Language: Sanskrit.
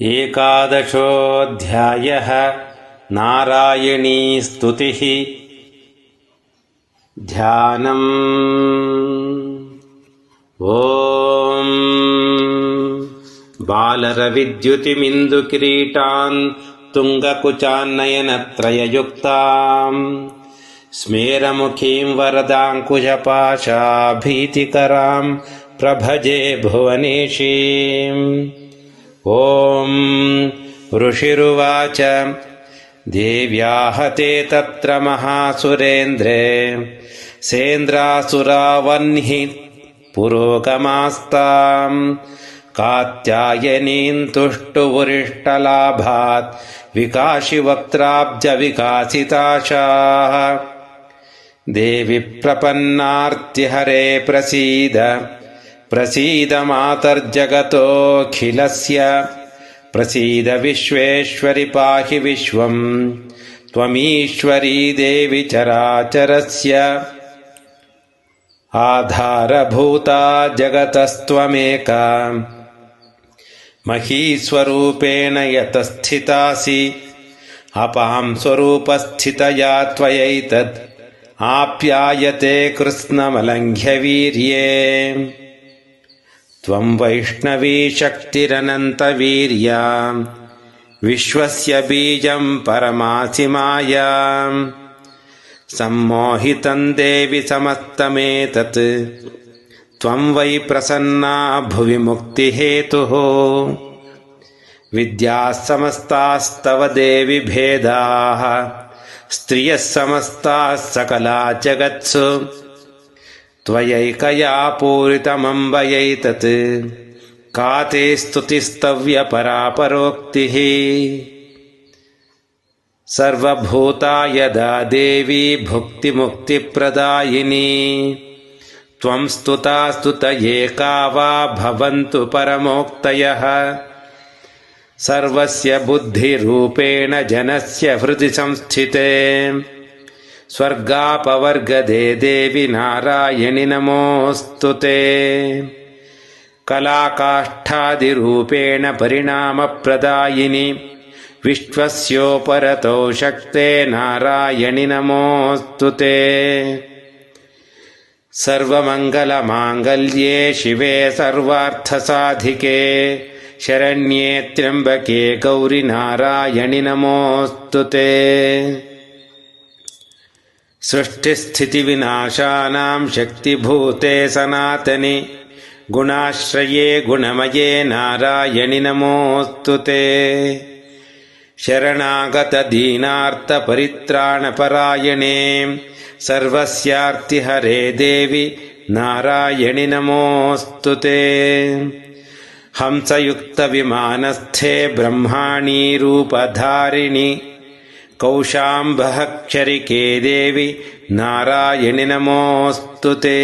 एकादशोऽध्यायः नारायणी स्तुतिः। ध्यानम्। ॐ। बालरविद्युतिमिन्दुकिरीटान् तुङ्गकुचान्नयनत्रययुक्ताम्। स्मेरमुखीम् वरदाङ्कुशपाशाभीतिकराम् प्रभजे भुवनेशीम् ॐ ऋषिरुवाच। देव्याहते तत्र महासुरेन्द्रे। सेन्द्रासुरावह्नि पुरोगमास्ताम्। कात्यायनीम् तुष्टुवुरिष्टलाभात् विकाशिवक्त्राब्जविकासिताशाः। देवि प्रपन्नार्तिहरे प्रसीद प्रसीद मातर्जगतोऽखिलस्य प्रसीद विश्वेश्वरि पाहि विश्वम् त्वमीश्वरी देवि चराचरस्य आधारभूता जगतस्त्वमेका महीस्वरूपेण यतस्थितासि अपां स्वरूपस्थितया त्वयैतत् आप्यायते कृत्स्नमलङ्घ्यवीर्ये त्वम् वैष्णवी शक्तिरनन्तवीर्या विश्वस्य बीजम् परमासि मायाम् सम्मोहितम् देवि समस्तमेतत् त्वम् वै प्रसन्ना भुवि मुक्तिहेतुः। विद्याः समस्तास्तव देवि भेदाः स्त्रियः समस्ताः सकला जगत्सु त्वयैकया पूरितमम्बयैतत् का ते स्तुतिस्तव्यपरापरोक्तिः सर्वभूता यदा देवी भुक्तिमुक्तिप्रदायिनी। त्वम् स्तुता स्तुतये का वा भवन्तु परमोक्तयः। सर्वस्य बुद्धिरूपेण जनस्य हृदि संस्थिते स्वर्गापवर्गदे देवि नारायणि नमोऽस्तु ते। कलाकाष्ठादिरूपेण परिणामप्रदायिनि। विश्वस्योपरतो शक्ते नारायणि नमोऽस्तु ते। सर्वमङ्गलमाङ्गल्ये शिवे सर्वार्थसाधिके। शरण्ये त्र्यम्बके गौरि नारायणि नमोऽस्तु ते सृष्टिस्थितिविनाशानाम् शक्तिभूते सनातनि। गुणाश्रये गुणमये नारायणि नमोऽस्तु ते। शरणागतदीनार्तपरित्राणपरायणे सर्वस्यार्तिहरे देवि नारायणि नमोऽस्तु ते। हंसयुक्तविमानस्थे ब्रह्माणी रूपधारिणि कौशाम्बः क्षरिके देवि नारायणि नमोऽस्तु ते